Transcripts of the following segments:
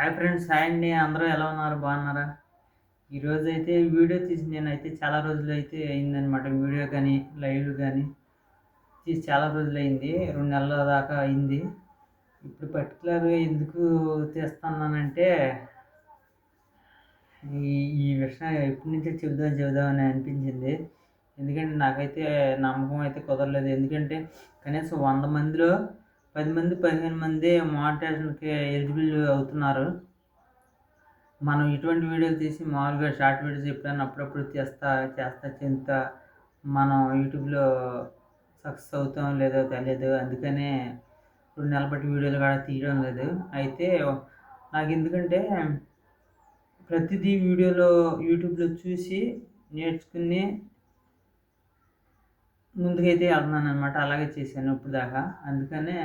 Hi friends hi అండి. అందరూ ఎలా ఉన్నారు? బాగున్నారా? ఈరోజు అయితే వీడియో తీసి నేనైతే చాలా రోజులు అయితే అయిందనమాట వీడియో కానీ లైవ్ కానీ తీసి చాలా రోజులు అయింది రెండు నెలల దాకా అయింది. ఇప్పుడు పర్టికులర్గా ఎందుకు తీస్తున్నానంటే ఈ ఈ విషయం ఎప్పటి నుంచో చెబుదాం చెబుదామని అనిపించింది. ఎందుకంటే నాకైతే నమ్మకం అయితే కుదరలేదు. ఎందుకంటే కనీసం వంద మందిలో పది మంది పదిహేను మంది మానిటైజేషన్కి ఎలిజిబుల్ అవుతున్నారు. మనం ఇటువంటి వీడియోలు తీసి మామూలుగా షార్ట్ వీడియోస్ ఎప్పుడైనా అప్పుడప్పుడు చేస్తా చేస్తా చింత మనం యూట్యూబ్లో సక్సెస్ అవుతాం లేదో తెలియదు అందుకనే రెండు నెలల బట్టి వీడియోలు కూడా తీయడం లేదు. అయితే నాకు ఎందుకంటే ప్రతిదీ వీడియోలో యూట్యూబ్లో చూసి నేర్చుకుని ముందుకైతే వెళ్తున్నాను అనమాట అలాగే చేశాను ఇప్పుడు దాకా. అందుకనే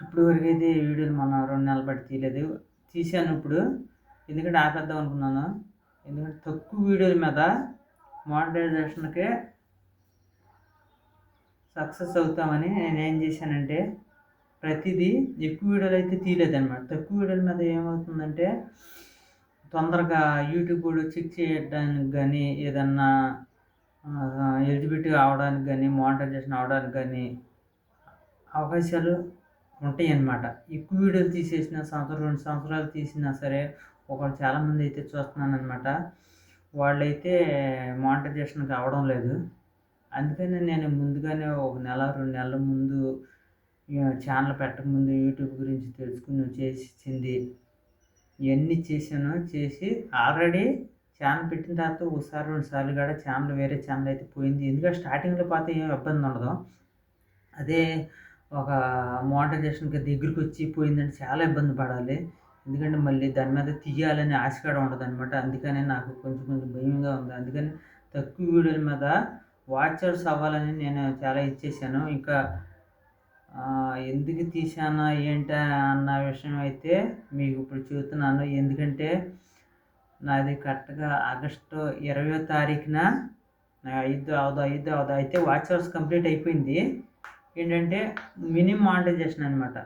ఇప్పుడు వరకు అయితే వీడియోలు మొన్న రెండు నెలలు బట్టి తీయలేదు. తీశాను ఇప్పుడు. ఎందుకంటే ఆపేద్దాం అనుకున్నాను. ఎందుకంటే తక్కువ వీడియోల మీద మానిటైజేషన్కే సక్సెస్ అవుతామని నేను ఏం చేశానంటే ప్రతిదీ ఎక్కువ వీడియోలు అయితే తీయలేదన్నమాట. తక్కువ వీడియోల మీద ఏమవుతుందంటే తొందరగా యూట్యూబ్ కూడా చెక్ చేయడానికి కానీ ఏదన్నా ఎలిజిబిలిటీ అవడానికి కానీ మానిటైజేషన్ అవడానికి కానీ అవకాశాలు ఉంటాయి అన్నమాట ఎక్కువ వీడియోలు తీసేసిన సంవత్సరం రెండు సంవత్సరాలు తీసినా సరే ఒకళ్ళు చాలామంది అయితే చూస్తున్నాను అనమాట వాళ్ళైతే మానిటైజేషన్కి అవడం లేదు. అందుకని నేను ముందుగానే ఒక నెల రెండు నెలల ముందు ఛానల్ పెట్టకముందు యూట్యూబ్ గురించి తెలుసుకుని చేసింది ఇవన్నీ చేశాను చేసి ఆల్రెడీ ఛానల్ పెట్టిన తర్వాత ఒకసారి రెండు సార్లు కూడా ఛానల్ వేరే ఛానల్ అయితే పోయింది. ఎందుకంటే స్టార్టింగ్లో పాత ఏం ఇబ్బంది ఉండదు. అదే ఒక మోనిటైజేషన్కి దగ్గరికి వచ్చి పోయిందంటే చాలా ఇబ్బంది పడాలి. ఎందుకంటే మళ్ళీ దాని మీద తీయాలని ఆశ కూడా ఉండదు అనమాట అందుకనే నాకు కొంచెం కొంచెం భయంగా ఉంది. అందుకని తక్కువ వీడియోల మీద వాచర్స్ అవ్వాలని నేను చాలా ఇచ్చేసాను ఇంకా ఎందుకు తీసానా ఏంటా అన్న విషయం అయితే మీకు ఇప్పుడు చూస్తున్నాను ఎందుకంటే నాది కరెక్ట్గా ఆగస్టు ఇరవయో తారీఖున ఐదు అవదు ఐదు అవదు అయితే వాచ్ అవర్స్ కంప్లీట్ అయిపోయింది. ఏంటంటే మినీ మానిటైజేషన్ అనమాట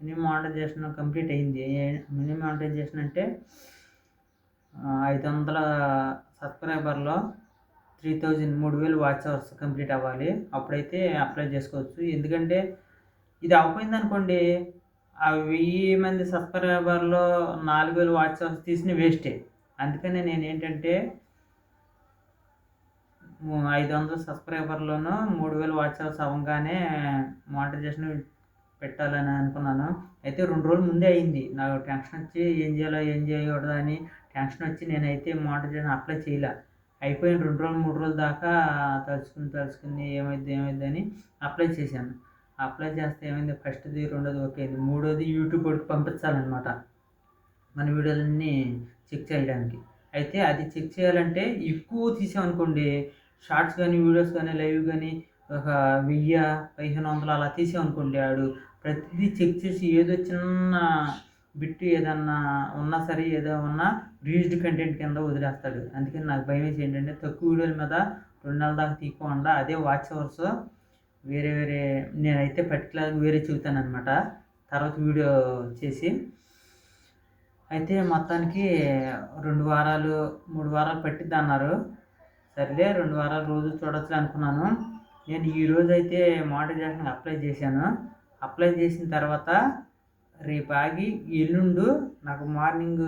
మినీ మానిటైజేషన్ కంప్లీట్ అయింది. మినీ మానిటైజేషన్ అంటే ఐదు వందల సబ్స్క్రైబర్లో త్రీ థౌజండ్ మూడు వేలు వాచ్ అవర్స్ కంప్లీట్ అవ్వాలి. అప్పుడైతే అప్లై చేసుకోవచ్చు. ఎందుకంటే ఇది అయిపోయింది అనుకోండి ఆ వెయ్యి మంది సబ్స్క్రైబర్లో నాలుగు వేలు వాచ్ అవర్స్ తీసిన వేస్టే. అందుకనే నేను ఏంటంటే ఐదు వందల సబ్స్క్రైబర్లోనూ మూడు వేలు వాచ్ అవర్స్ అవ్వగానే మానిటైజేషన్ పెట్టాలని అనుకున్నాను. అయితే రెండు రోజుల ముందే అయింది. నాకు టెన్షన్ వచ్చి ఏం చేయాలో ఏం చేయకూడదు అని టెన్షన్ వచ్చి నేనైతే మానిటైజేషన్ అప్లై చేయలే. అయిపోయిన రెండు రోజులు మూడు రోజుల దాకా తలుచుకుని తలుచుకుని ఏమైంది ఏమైంది అని అప్లై చేశాను. అప్లై చేస్తే ఏమైంది? ఫస్ట్ది రెండోది ఓకే అయింది. మూడోది యూట్యూబ్ వాడికి పంపించాలన్నమాట. మన వీడియోలన్నీ చెక్ చేయడానికి. అయితే అది చెక్ చేయాలంటే ఎక్కువ తీసామనుకోండి షార్ట్స్ కానీ వీడియోస్ కానీ లైవ్ కానీ ఒక వెయ్యి పదిహేను వందలు అలా తీసామనుకోండి ఆడు ప్రతిదీ చెక్ చేసి ఏదో చిన్న బిట్టు ఏదన్నా ఉన్నా సరే ఏదో ఉన్నా రీజ్డ్ కంటెంట్ కింద వదిలేస్తాడు. అందుకని నాకు భయం వేసి ఏంటంటే తక్కువ వీడియోల మీద రెండు నెలల దాకా తీయకుండా అదే వాచ్ అవర్స్ వేరే వేరే నేనైతే పర్టికులర్గా వేరే చెబుతాను అనమాట తర్వాత వీడియో చేసి అయితే మొత్తానికి రెండు వారాలు మూడు వారాలు పట్టిద్ది అన్నారు. సర్లే రెండు వారాలు రోజు చూడొచ్చు అనుకున్నాను. నేను ఈరోజు అయితే మానిటైజేషన్ అప్లై చేశాను. అప్లై చేసిన తర్వాత రేపు ఆగి ఎల్లుండు నాకు మార్నింగ్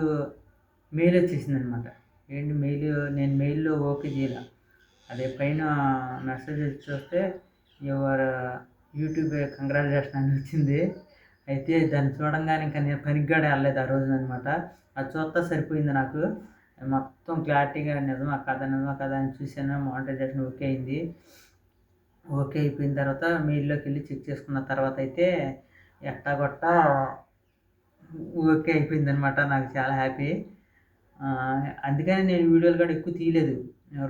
మెయిల్ వచ్చేసింది అనమాట ఏంటి మెయిల్? నేను మెయిల్లో ఓకే చేయాల. అదే పైన మెసేజ్ చూస్తే యువర్ యూట్యూబ్ కంగ్రాచులేషన్ అని వచ్చింది. అయితే దాన్ని చూడంగానే ఇంకా నేను పనికి వెళ్ళలేదు ఆ రోజు అనమాట అది చూస్తా సరిపోయింది నాకు. మొత్తం క్లారిటీగా నిజమా కదా నిజమా కథ అని చూశాను. మానిటైజేషన్ ఓకే అయింది. ఓకే అయిపోయిన తర్వాత మెయిల్లోకి వెళ్ళి చెక్ చేసుకున్న తర్వాత అయితే ఎట్టాగొట్ట ఓకే అయిపోయింది అనమాట నాకు చాలా హ్యాపీ. అందుకని నేను వీడియోలు కూడా ఎక్కువ తీయలేదు.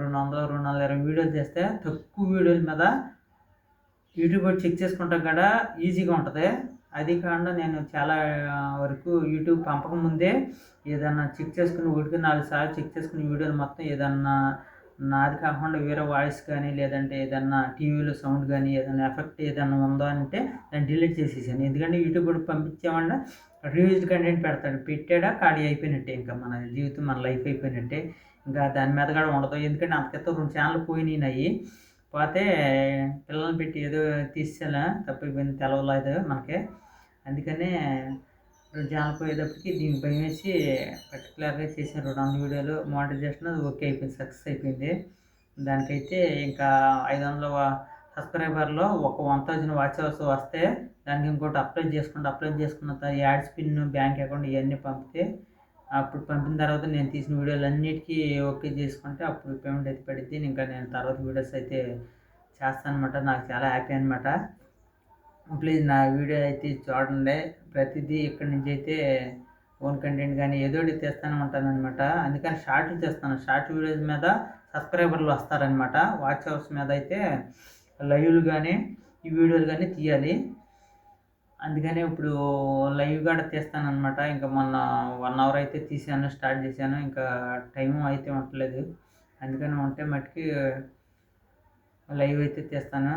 రెండు వందల రెండు వందల ఇరవై వీడియోలు చేస్తే తక్కువ వీడియోల మీద యూట్యూబ్ చెక్ చేసుకుంటాం కూడా ఈజీగా ఉంటుంది. అది కాకుండా నేను చాలా వరకు యూట్యూబ్ పంపక ముందే ఏదన్నా చెక్ చేసుకుని ఒకటికి నాలుగు సార్లు చెక్ చేసుకుని వీడియోలు మొత్తం ఏదన్నా నాది కాకుండా వేరే వాయిస్ కానీ లేదంటే ఏదన్నా టీవీలో సౌండ్ కానీ ఏదైనా ఎఫెక్ట్ ఏదన్నా ఉందో అంటే దాన్ని డిలీట్ చేసేసాను. ఎందుకంటే యూట్యూబ్ పంపించామంటే రివ్యూజ్డ్ కంటెంట్ పెడతాడు. పెట్టాడా ఖాళీ అయిపోయినట్టే ఇంకా మన జీవితం మన లైఫ్ అయిపోయినట్టే. ఇంకా దాని మీద కూడా ఉండదు. ఎందుకంటే అంతకెత్త రెండు ఛానల్ పోయినాయి పోతే పిల్లల్ని పెట్టి ఏదో తీసేలా తప్పిపోయింది తెలవలేదు మనకి. అందుకనే రెండు ఛానల్ పోయేటప్పటికి దీనికి భయం వేసి పర్టికులర్గా చేసిన రెండు వందల వీడియోలు మోనిటైజేషన్ అది ఓకే అయిపోయింది సక్సెస్ అయిపోయింది. దానికైతే ఇంకా ఐదు వందల సబ్స్క్రైబర్లో ఒక వన్ థౌజండ్ వాచ్ అవర్స్ వస్తే దానికి ఇంకోటి అప్లై చేసుకుంటే అప్లై చేసుకున్న తర్వాత యాడ్స్ పిన్ బ్యాంక్ అకౌంట్ ఇవన్నీ పంపితే అప్పుడు పంపిన తర్వాత నేను తీసిన వీడియోలు అన్నిటికీ ఓకే చేసుకుంటే అప్పుడు పేమెంట్ అయితే పడిద్ది. ఇంకా నేను తర్వాత వీడియోస్ అయితే చేస్తాను అనమాట నాకు చాలా హ్యాపీ అనమాట ప్లీజ్ నా వీడియో అయితే చూడండి. ప్రతిదీ ఇక్కడి నుంచి అయితే ఓన్ కంటెంట్ కానీ ఏదో ఒకటి తెస్తానే ఉంటాను అనమాట అందుకని షార్ట్లు తెస్తాను. షార్ట్ వీడియోస్ మీద సబ్స్క్రైబర్లు వస్తారనమాట వాచ్ అవర్స్ మీద అయితే లైవ్లు కానీ ఈ వీడియోలు కానీ తీయాలి. అందుకనే ఇప్పుడు లైవ్ కూడా తీస్తాను అనమాట ఇంకా మొన్న వన్ అవర్ అయితే తీసాను స్టార్ట్ చేశాను. ఇంకా టైం అయితే ఉండలేదు అందుకని ఉంటే మట్టుకి లైవ్ అయితే తీస్తాను.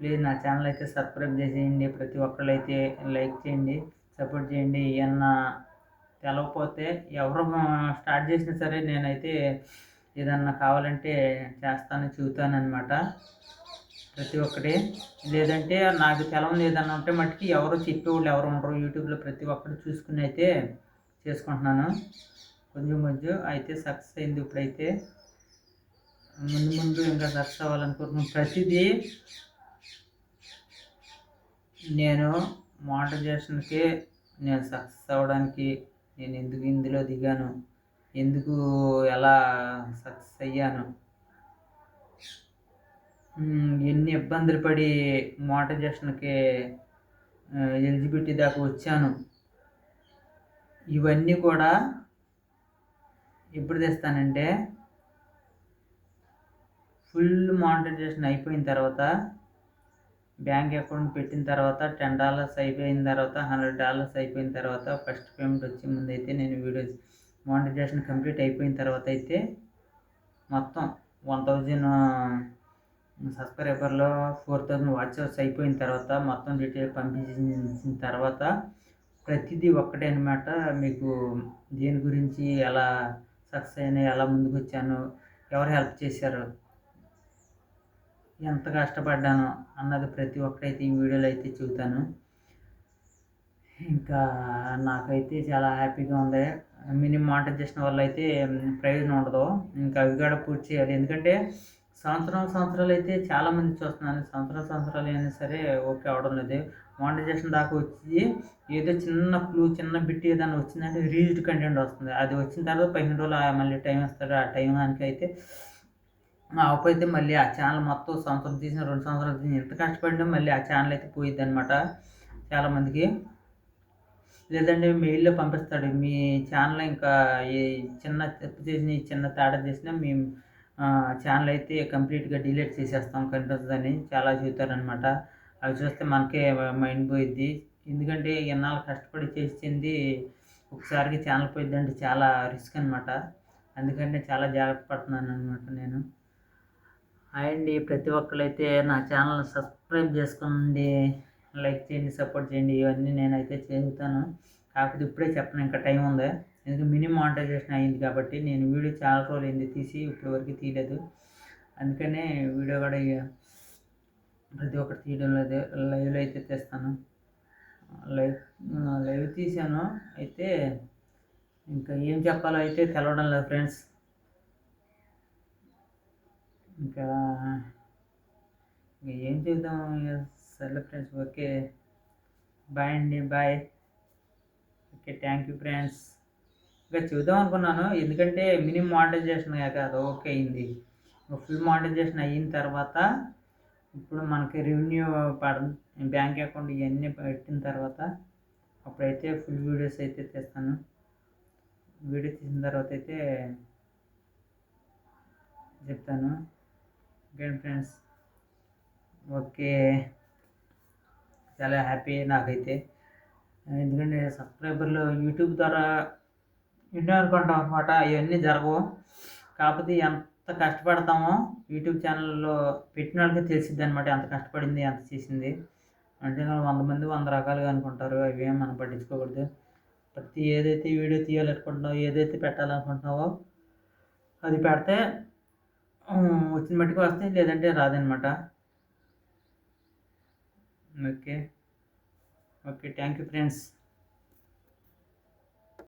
ప్లీజ్ నా ఛానల్ అయితే సబ్స్క్రైబ్ చేసేయండి. ప్రతి ఒక్కళ్ళు అయితే లైక్ చేయండి సపోర్ట్ చేయండి. ఏమన్నా తెలవకపోతే ఎవరు స్టార్ట్ చేసినా సరే నేనైతే ఏదన్నా కావాలంటే చేస్తాను చెబుతాను అనమాట ప్రతి ఒక్కటి. లేదంటే నాకు తెలం లేదని ఉంటే మట్టుకి ఎవరు చెప్పేవాళ్ళు ఎవరు ఉండరు. యూట్యూబ్లో ప్రతి ఒక్కటి చూసుకుని అయితే చేసుకుంటున్నాను. కొంచెం కొంచెం అయితే సక్సెస్ అయింది ఇప్పుడైతే. ముందు ముందు ఇంకా సక్సెస్ అవ్వాలనుకుంటున్నాను. ప్రతిదీ నేను మోటివేషన్కి నేను సక్సెస్ అవ్వడానికి నేను ఎందుకు ఇందులో దిగాను? ఎందుకు ఎలా సక్సెస్ అయ్యాను? ఎన్ని ఇబ్బందులు పడి మోటరైజేషన్కి ఎలిజిబిలిటీ దాకా వచ్చాను. ఇవన్నీ కూడా ఎప్పుడు తెస్తానంటే ఫుల్ మానిటైజేషన్ అయిపోయిన తర్వాత బ్యాంక్ అకౌంట్ పెట్టిన తర్వాత టెన్ డాలర్స్ అయిపోయిన తర్వాత హండ్రెడ్ డాలర్స్ అయిపోయిన తర్వాత ఫస్ట్ పేమెంట్ వచ్చే ముందు అయితే నేను వీడియోస్ మానిటైజేషన్ కంప్లీట్ అయిపోయిన తర్వాత అయితే మొత్తం వన్ థౌజండ్ సబ్స్క్రైబర్లో ఫోర్ థౌజండ్ వాచర్స్ అయిపోయిన తర్వాత మొత్తం డీటెయిల్ పంపించిన తర్వాత ప్రతిదీ ఒక్కటే అనమాట మీకు దేని గురించి ఎలా సక్సెస్ అయినా ఎలా ముందుకు వచ్చాను ఎవరు హెల్ప్ చేశారు ఎంత కష్టపడ్డాను అన్నది ప్రతి ఒక్కటైతే ఈ వీడియోలో అయితే చూతాను ఇంకా నాకైతే చాలా హ్యాపీగా ఉంది. మినిమం మానిటైజేషన్ వల్ల అయితే ప్రయోజనం ఉండదు. ఇంకా అవి కూడా పూర్తి చేయాలి. ఎందుకంటే సంవత్సరం సంవత్సరాలు అయితే చాలామంది చూస్తున్నాను సంవత్సరం సంవత్సరాలు అయినా సరే ఓకే అవడం లేదు. మానిటైజేషన్ దాకా వచ్చి ఏదో చిన్న క్లూ చిన్న బిట్ ఏదైనా వచ్చిందంటే రీజ్డ్ కంటెంట్ వస్తుంది. అది వచ్చిన తర్వాత పదిహేను రోజులు మళ్ళీ టైం ఇస్తారు ఆ టైం దానికి అయితే అప్పుడైతే మళ్ళీ ఆ ఛానల్ మొత్తం సంవత్సరం తీసిన రెండు సంవత్సరాలు తీసిన ఎంత కష్టపడినా మళ్ళీ ఆ ఛానల్ అయితే పోయిద్ది అనమాట చాలామందికి లేదంటే మెయిల్లో పంపిస్తాడు. మీ ఛానల్ ఇంకా ఈ చిన్న తప్పు చేసిన ఈ చిన్న తేడా చేసినా మేము ఛానల్ అయితే కంప్లీట్గా డిలీట్ చేసేస్తాం. కనిపిస్తుందని చాలా చూతారనమాట అవి చూస్తే మనకే మైండ్ పోయిద్ది. ఎందుకంటే ఎన్నాళ్ళు కష్టపడి చేసింది ఒకసారికి ఛానల్ పోయిద్దంటే చాలా రిస్క్ అనమాట అందుకని చాలా జాగ్రత్త పడుతున్నాను అనమాట నేను. హాయ్ అండి ప్రతి ఒక్కరైతే నా ఛానల్ సబ్స్క్రైబ్ చేసుకోండి. లైక్ చేయండి సపోర్ట్ చేయండి. ఇవన్నీ నేనైతే చేస్తాను. కాకపోతే ఇప్పుడే చెప్పను ఇంకా టైం ఉంది. ఎందుకంటే మినిమం మానిటైజేషన్ అయింది కాబట్టి నేను వీడియో చాలా రోజులు అయింది తీసి ఇప్పటి వరకు తీయలేదు. అందుకనే వీడియో కూడా ఇక ప్రతి ఒక్కటి తీయడం లేదు. లైవ్లో అయితే తెస్తాను. లైవ్ లైవ్ తీసాను. అయితే ఇంకా ఏం చెప్పాలో అయితే తెలవడం లేదు ఫ్రెండ్స్. ఇంకా ఏం చేద్దాం ఇక సరే ఫ్రెండ్స్ ఓకే. బాయ్ అండి bye. Okay thank you friends. ఇంకా చూద్దాం అనుకున్నాను. ఎందుకంటే మినిమం మానిటైజేషన్ కాదు ఓకే అయింది. ఫుల్ మానిటైజేషన్ అయిన తర్వాత ఇప్పుడు మనకి రెవెన్యూ పడ బ్యాంక్ అకౌంట్ ఇవన్నీ పెట్టిన తర్వాత అప్పుడైతే ఫుల్ వీడియోస్ అయితే తీస్తాను. వీడియో తీసిన తర్వాత అయితే చెప్తాను. Okay friends okay. చాలా హ్యాపీ నాకైతే. ఎందుకంటే సబ్స్క్రైబర్లు యూట్యూబ్ ద్వారా ఎన్నో అనుకుంటాం అనమాట ఇవన్నీ జరగవు. కాకపోతే ఎంత కష్టపడతామో యూట్యూబ్ ఛానల్లో పెట్టిన వాళ్ళకి తెలిసిద్ది అనమాట ఎంత కష్టపడింది ఎంత చేసింది. అంటే వంద మంది వంద రకాలుగా అనుకుంటారు. అవేం మనం పట్టించుకోకూడదు. ప్రతి ఏదైతే వీడియో తీయాలనుకుంటున్నావో ఏదైతే పెట్టాలనుకుంటున్నావో అది పెడితే వచ్చిన మట్టుకు వస్తే లేదంటే రాదనమాట okay. Okay thank you friends.